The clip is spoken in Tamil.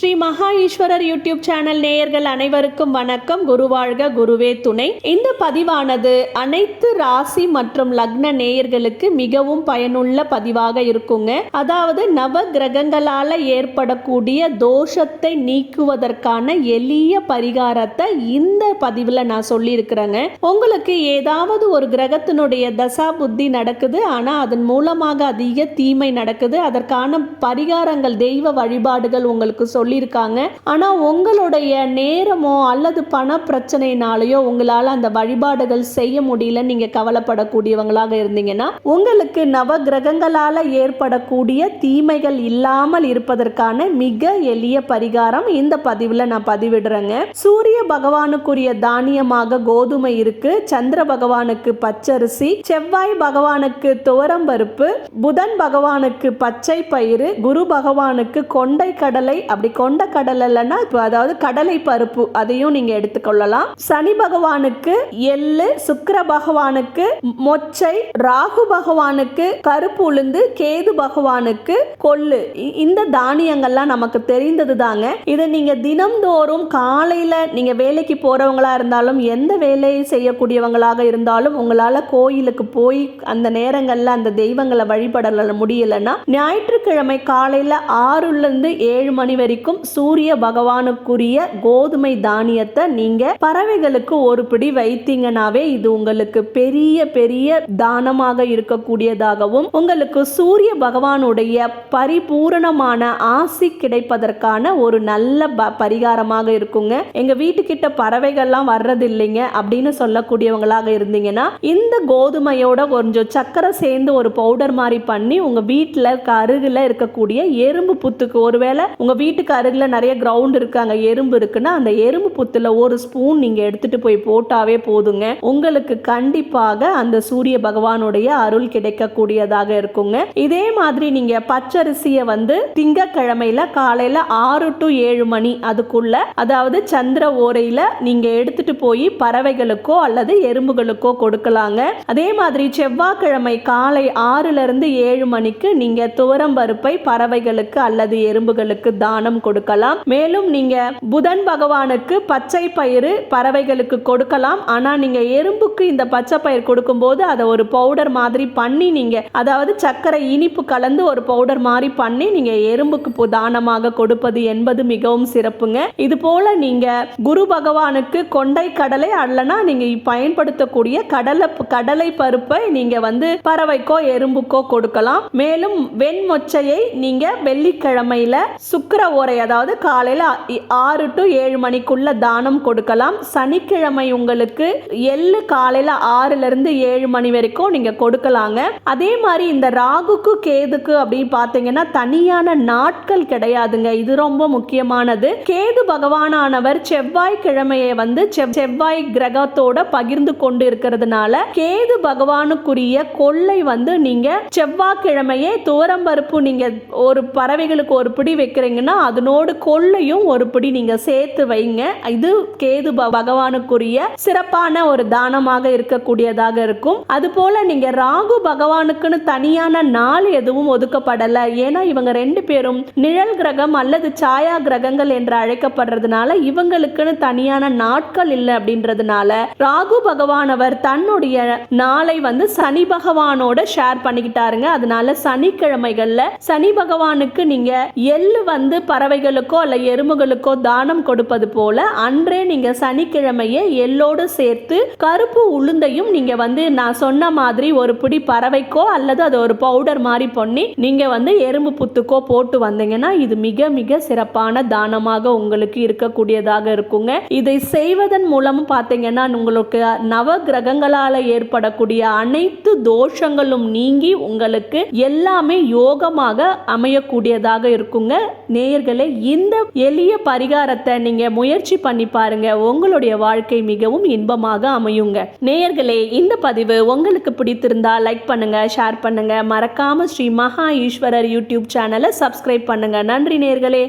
ஸ்ரீ மகா ஈஸ்வரர் யூடியூப் சேனல் நேயர்கள் அனைவருக்கும் வணக்கம். குருவாழ்க குருவே துணை. இந்த பதிவானது அனைத்து ராசி மற்றும் லக்ன நேயர்களுக்கு மிகவும் பயனுள்ள பதிவாக இருக்குங்க. அதாவது நவ கிரகங்களால ஏற்படக்கூடிய தோஷத்தை நீக்குவதற்கான எளிய பரிகாரத்தை இந்த பதிவில் நான் சொல்லியிருக்கிறேங்க. உங்களுக்கு ஏதாவது ஒரு கிரகத்தினுடைய தசா புத்தி நடக்குது ஆனால் அதன் மூலமாக அதிக தீமை நடக்குது அதற்கான பரிகாரங்கள் தெய்வ வழிபாடுகள் உங்களுக்கு சொல்லியிருக்காங்க. ஆனால் உங்களுடைய நேரமோ அல்லது பண பிரச்சனைனாலேயோ உங்களால் அந்த வழிபாடுகள் செய்ய முடியல நீங்கள் கவலைப்படக்கூடியவங்களாக இருந்தீங்கன்னா உங்களுக்கு நவ கிரகங்களால் ஏற்படக்கூடிய தீமைகள் இல்லாமல் இருப்பதற்கான மிக எளிய பரிகாரம் இந்த பதிவில் நான் பதிவிடுறேங்க. சூரிய பகவானுக்குரிய தானியமாக கோதுமை இருக்கு சந்திர பகவானுக்கு பச்சரிசி செவ்வாய் பகவானுக்கு துவரம் பருப்பு புதன் பகவானுக்கு பச்சை பயிறு குரு பகவானுக்கு கொண்டை கடலை அப்படி கொண்ட கடல் இல்லைன்னா அதாவது கடலை பருப்பு அதையும் நீங்க எடுத்துக்கொள்ளலாம். சனி பகவானுக்கு எள்ளு சுக்கர பகவானுக்கு மொச்சை ராகு பகவானுக்கு கருப்பு உளுந்து கேது பகவானுக்கு கொள்ளு. இந்த தானியங்கள்லாம் நமக்கு தெரிந்தது தாங்க இதை நீங்க தினம்தோறும் காலையில நீங்க வேலைக்கு போறவங்களா இருந்தாலும் எந்த வேலையை செய்யக்கூடியவங்களாக இருந்தாலும் உங்களால கோயிலுக்கு போய் அந்த நேரங்கள்ல அந்த தெய்வங்களை வழிபடல முடியலன்னா ஞாயிற்றுக்கிழமை காலையில ஆறுல இருந்து ஏழு மணி வரைக்கும் சூரிய பகவானுக்குரிய கோதுமை தானியத்தை நீங்க பறவைகளுக்கு ஒரு பிடி வைத்தீங்கனாவே இது உங்களுக்கு பெரிய பெரிய தானமாக இருக்கக்கூடியதாகவும் உங்களுக்கு சூரிய பகவானுடைய பரிபூரணமான ஆசி கிடைப்பதற்கான ஒரு நல்ல ப- பரிகாரமாக இருக்குங்க. எங்க வீட்டுக்கிட்ட பறவைகள்லாம் வர்றது இல்லைங்க அப்படின்னு சொல்லக்கூடியவங்களாக இருந்தீங்கன்னா இந்த கோதுமையோட கொஞ்சம் சக்கரை சேர்ந்து ஒரு பவுடர் மாதிரி பண்ணி உங்க வீட்டில் அருகில் இருக்கக்கூடிய எறும்பு புத்துக்கு ஒருவேளை உங்க வீட்டுக்கு அருகில் நிறைய கிரவுண்ட் இருக்காங்க. எறும்பு இருக்குன்னா அந்த எறும்பு புத்துல ஒரு ஸ்பூன் நீங்க எடுத்துட்டு போய் போட்டாவே போதுங்க. உங்களுக்கு கண்டிப்பாக அந்த சூரிய பகவானுடைய அருள் கிடைக்கக்கூடியதாக இருக்குங்க. இதே மாதிரி நீங்க பச்சரிசியை வந்து திங்கக்கிழமையில காலையில ஆறு டு ஏழு மணி அதுக்குள்ள அதாவது சந்திர ஓரையில நீங்க எடுத்துட்டு போய் பறவைகளுக்கோ அல்லது எறும்புகளுக்கோ கொடுக்கலாங்க. அதே மாதிரி செவ்வாய்க்கிழமை காலை ஆறுல இருந்து ஏழு மணிக்கு நீங்க துவரம் பருப்பை பறவைகளுக்கு அல்லது எறும்புகளுக்கு தானம் கொடுக்கலாம். மேலும் நீங்க புதன் பகவானுக்கு பச்சை பயிறு பறவைகளுக்கு கொடுக்கலாம். ஆனா நீங்க எறும்புக்கு இந்த பச்சை பயிர் கொடுக்கும்போது அதை ஒரு பவுடர் மாதிரி பண்ணி நீங்க அதாவது சர்க்கரை இனிப்பு கலந்து ஒரு பவுடர் மாதிரி பண்ணி நீங்க எறும்புக்கு தானமாக கொடுப்பது என்பது மிகவும் சிறப்புங்க. இது போல நீங்க குரு பகவானுக்கு கொண்டை கடலை அல்லனா நீங்க பயன்படுத்தக்கூடிய கடலை கடலை பருப்பை நீங்க வந்து பறவைக்கோ எறும்புக்கோ கொடுக்கலாம். மேலும் வெண்மொச்சையை நீங்க வெள்ளிக்கிழமையில சுக்கிர முறை அதாவது காலையில் ஆறு டு ஏழு மணிக்குள்ள தானம் கொடுக்கலாம். சனிக்கிழமை உங்களுக்கு எள்ளு காலையில ஆறுல இருந்து ஏழு மணி வரைக்கும் நீங்க கொடுக்கலாங்க. அதே மாதிரி இந்த ராகுக்கு கேதுக்கு அப்படின்னு பார்த்தீங்கன்னா தனியான நாட்கள் கிடையாதுங்க. இது ரொம்ப முக்கியமானது. கேது பகவானானவர் செவ்வாய் கிழமையை வந்து செவ்வாய் கிரகத்தோட பகிர்ந்து கொண்டு இருக்கிறதுனால கேது பகவானுக்குரிய கொள்ளை வந்து நீங்க செவ்வாய்க்கிழமையே துவரம்பருப்பு நீங்க ஒரு பறவைகளுக்கு ஒரு பிடி வைக்கிறீங்கன்னா அது அதனோடு கொள்ளையும் ஒரு பிடி நீங்க சேர்த்து வைங்க. இது கேது பகவானுக்குரிய சிறப்பான ஒரு தானமாக இருக்கக்கூடியதாக இருக்கும். அது போல நீங்க ராகு பகவானுக்குன்னு தனியான நாள் எதுவும் ஒதுக்கப்படல. ஏன்னா இவங்க ரெண்டு பேரும் நிழல் கிரகம் அல்லது சாயா கிரகங்கள் என்று அழைக்கப்படுறதுனால இவங்களுக்குன்னு தனியான நாட்கள் இல்லை அப்படின்றதுனால ராகு பகவான் அவர் தன்னுடைய நாளை வந்து சனி பகவானோட ஷேர் பண்ணிக்கிட்டாருங்க. அதனால சனிக்கிழமைகள்ல சனி பகவானுக்கு நீங்க எள்ளு வந்து பறவைகளுக்கோ அல்ல எறும்புகளுக்கோ தானம் கொடுப்பது போல அன்றே நீங்க சனிக்கிழமையே எள்ளோடு சேர்த்து கருப்பு உளுந்தையும் நீங்க வந்து நான் சொன்ன மாதிரி ஒரு பிடி பறவைக்கோ அல்லது அது ஒரு பவுடர் மாதிரி பண்ணி நீங்க வந்து எறும்பு புத்துக்கோ போட்டு வந்தீங்கன்னா இது மிக மிக சிறப்பான தானமாக உங்களுக்கு இருக்கக்கூடியதாக இருக்குங்க. இதை செய்வதன் மூலமும் பார்த்தீங்கன்னா உங்களுக்கு நவ கிரகங்களால ஏற்படக்கூடிய அனைத்து தோஷங்களும் நீங்கி உங்களுக்கு எல்லாமே யோகமாக அமையக்கூடியதாக இருக்குங்க. நேயர்களே இந்த எளிய பரிகாரத்தை நீங்க முயற்சி பண்ணி பாருங்க. உங்களுடைய வாழ்க்கை மிகவும் இன்பமாக அமையுங்க. நேயர்களே இந்த பதிவு உங்களுக்கு பிடித்திருந்தா லைக் பண்ணுங்க ஷேர் பண்ணுங்க. மறக்காம ஸ்ரீ மகா ஈஸ்வரர் யூடியூப் சேனலை சப்ஸ்கிரைப் பண்ணுங்க. நன்றி நேர்களே